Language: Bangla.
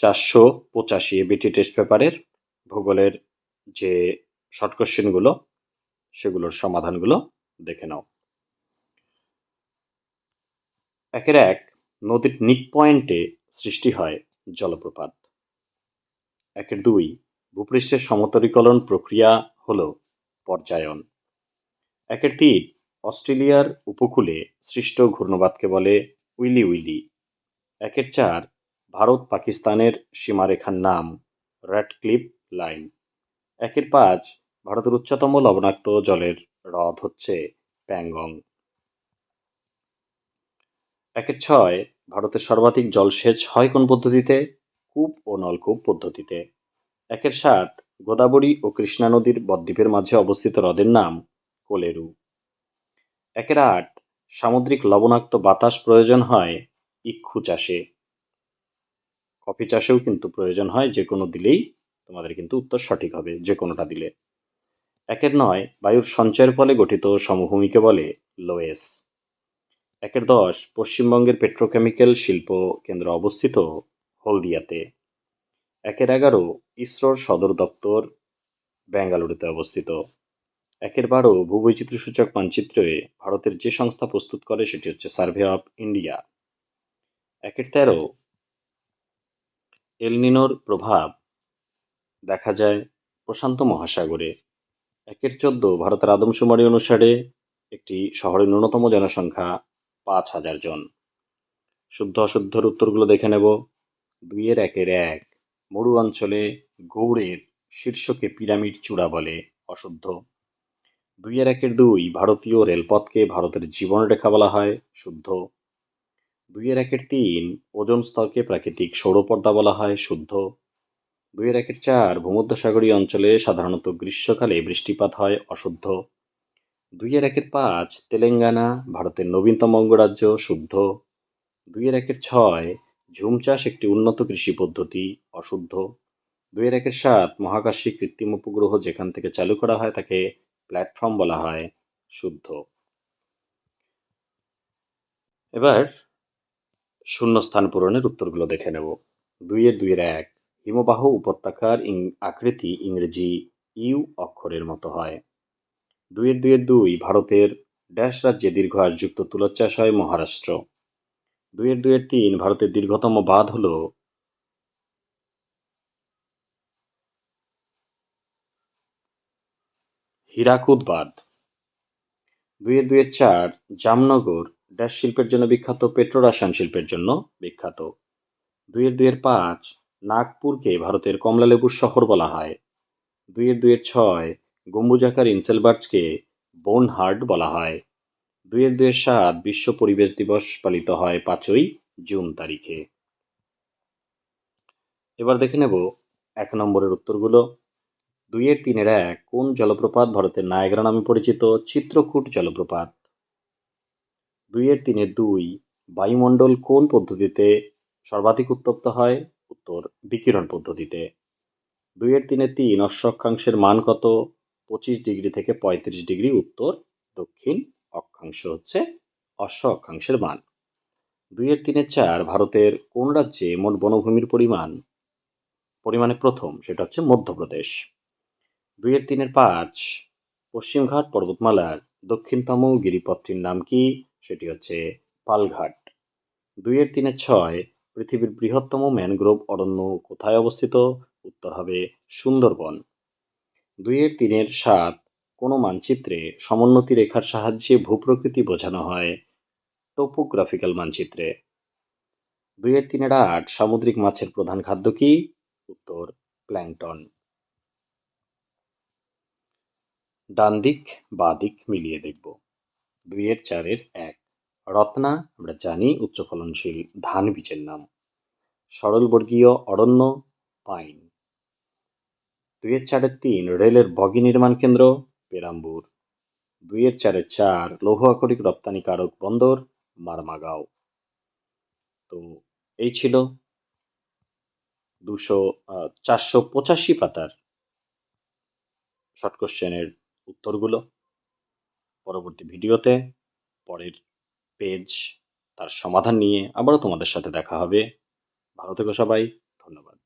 চারশো পঁচাশি এবিটি টেস্ট পেপারের ভূগোলের যে শর্ট কোশ্চেনগুলো সেগুলোর সমাধানগুলো দেখে নাও। একের এক নদীর নিক পয়েন্টে সৃষ্টি হয় জলপ্রপাত। একের দুই ভূপৃষ্ঠের সমতলীকরণ প্রক্রিয়া হল পর্যায়ন। একের তিন অস্ট্রেলিয়ার উপকূলে সৃষ্ট ঘূর্ণবাদকে বলে উইলি উইলি। একের চার ভারত পাকিস্তানের সীমারেখার নাম র্যাডক্লিপ লাইন। একের পাঁচ, ভারতের উচ্চতম লবণাক্ত জলের হ্রদ হচ্ছে প্যাংগং। একের ছয়, ভারতের সর্বাধিক জলসেচ হয় কোন পদ্ধতিতে? কূপ ও নলকূপ পদ্ধতিতে। একের সাত, গোদাবরী ও কৃষ্ণা নদীর বদ্বীপের মাঝে অবস্থিত হ্রদের নাম কোলেরু। একের আট, সামুদ্রিক লবণাক্ত বাতাস প্রয়োজন হয় ইক্ষু চাষে। কফি চাষেও কিন্তু প্রয়োজন হয়, যে কোনো দিলেই তোমাদের কিন্তু উত্তর সঠিক হবে, যে কোনোটা দিলে। একের নয়, বায়ুর সঞ্চয়ের ফলে গঠিত সমভূমিকে বলে লোয়েস। একের দশ, পশ্চিমবঙ্গের পেট্রোকেমিক্যাল শিল্প কেন্দ্র অবস্থিত হলদিয়াতে। একের এগারো, ইসরোর সদর দপ্তর বেঙ্গালুরুতে অবস্থিত। একের বারো, ভূবৈচিত্র্যসূচক মানচিত্রে ভারতের যে সংস্থা প্রস্তুত করে, সেটি হচ্ছে সার্ভে অফ ইন্ডিয়া। একের তেরো এলনিনোর প্রভাব দেখা যায় প্রশান্ত মহাসাগরে। একের চোদ্দ ভারতের আদমশুমারি অনুসারে একটি শহরের ন্যূনতম জনসংখ্যা পাঁচ হাজার জন। শুদ্ধ অশুদ্ধর উত্তরগুলো দেখে নেব। দুইয়ের একের এক মরু অঞ্চলে গৌড়ের শীর্ষকে পিরামিড চূড়া বলে অশুদ্ধ। দুইয়ের একের দুই ভারতীয় রেলপথকে ভারতের জীবনরেখা বলা হয় শুদ্ধ। দুইয়ের একের তিন ওজন স্তরকে প্রাকৃতিক সৌরপর্দা বলা হয়, শুদ্ধ। দুইয়ের একের চার ভূমধ্যসাগরীয় অঞ্চলে সাধারণত গ্রীষ্মকালে বৃষ্টিপাত হয়, অশুদ্ধ। দুইয়ের একের পাঁচ তেলেঙ্গানা, ভারতের নবীনতম অঙ্গরাজ্য, শুদ্ধ। দুইয়ের একের ছয় ঝুম চাষ একটি উন্নত কৃষি পদ্ধতি, অশুদ্ধ। দুইয়ের একের সাত মহাকাশী কৃত্রিম উপগ্রহ যেখান থেকে চালু করা হয় তাকে প্ল্যাটফর্ম বলা হয়, শুদ্ধ। এবার শূন্যস্থান পূরণের উত্তরগুলো দেখে নেব। দুইয়ের দুইয়ের এক, হিমবাহ উপত্যকার ইং, আকৃতি ইংরেজি ইউ অক্ষরের মতো হয়। দুইয়ের দুইয়ের দুই, ভারতের ড্যাশ রাজ্যে দীর্ঘ আয়যুক্ত তুলোর চাষ হয় মহারাষ্ট্র। দুইয়ের দুইয়ের তিন, ভারতের দীর্ঘতম বাঁধ হল হীরাকুদ বাঁধ। দুইয়ের দুইয়ের চার, জামনগর ড্যাশ শিল্পের জন্য বিখ্যাত পেট্রোরাসায়ন শিল্পের জন্য বিখ্যাত। দুইয়ের দুইয়ের পাঁচ, নাগপুরকে ভারতের কমলালেবুর শহর বলা হয়। দুইয়ের দুইয়ের ছয়, গম্বুজাকার ইনসেলবার্জকে বোন হার্ট বলা হয়। দুইয়ের দুইয়ের সাত, বিশ্ব পরিবেশ দিবস পালিত হয় পাঁচই জুন তারিখে। এবার দেখে নেব এক নম্বরের উত্তরগুলো। দুইয়ের তিনের এক, কোন জলপ্রপাত ভারতের নায়গ্রা নামে পরিচিত? চিত্রকূট জলপ্রপাত। দুইয়ের তিনের দুই। বায়ুমণ্ডল কোন পদ্ধতিতে সর্বাধিক উত্তপ্ত হয়? উত্তর, বিকিরণ পদ্ধতিতে। দুইয়ের তিনে তিন অক্ষাংশের মান কত? পঁচিশ ডিগ্রি থেকে পঁয়ত্রিশ ডিগ্রি উত্তর, দক্ষিণ অক্ষাংশ হচ্ছে অশ্ব অক্ষাংশের মান। দুইয়ের তিনে চার, ভারতের কোন রাজ্যে মোট বনভূমির পরিমাণ, পরিমাণে প্রথম, সেটা হচ্ছে মধ্যপ্রদেশ। দুইয়ের তিনের পাঁচ, পশ্চিমঘাট পর্বতমালার দক্ষিণতম গিরিপথটির নাম কি? সেটি হচ্ছে পালঘাট। দুইয়ের তিনের ছয় পৃথিবীর বৃহত্তম ম্যানগ্রোভ অরণ্য কোথায় অবস্থিত? উত্তর হবে সুন্দরবন। দুইয়ের তিনের সাত কোনো মানচিত্রে সমোন্নতি রেখার সাহায্যে ভূপ্রকৃতি বোঝানো হয় টোপোগ্রাফিক্যাল মানচিত্রে। দুইয়ের তিনের আট সামুদ্রিক মাছের প্রধান খাদ্য কি? উত্তর প্ল্যাংটন। ডান দিক বা দিক মিলিয়ে দেখব। দুইয়ের চারের এক রত্না, আমরা জানি উচ্চ ফলনশীল ধান বীজের নাম। সরলবর্গীয় অরণ্য, পাইন। দুইয়ের চারের তিন, রেলের বগি নির্মাণ কেন্দ্র, পেরাম্বুর। দুইয়ের চারের চার, লৌহ আকরিক রপ্তানিকারক বন্দর, মারমাগাঁও। তো এই ছিল দুশো চারশো পঁচাশি পাতার শর্ট কোশ্চেনের উত্তরগুলো। পরবর্তী ভিডিওতে পরের পেজ তার সমাধান নিয়ে আবারও তোমাদের সাথে দেখা হবে। ভালো থেকো সবাই ধন্যবাদ।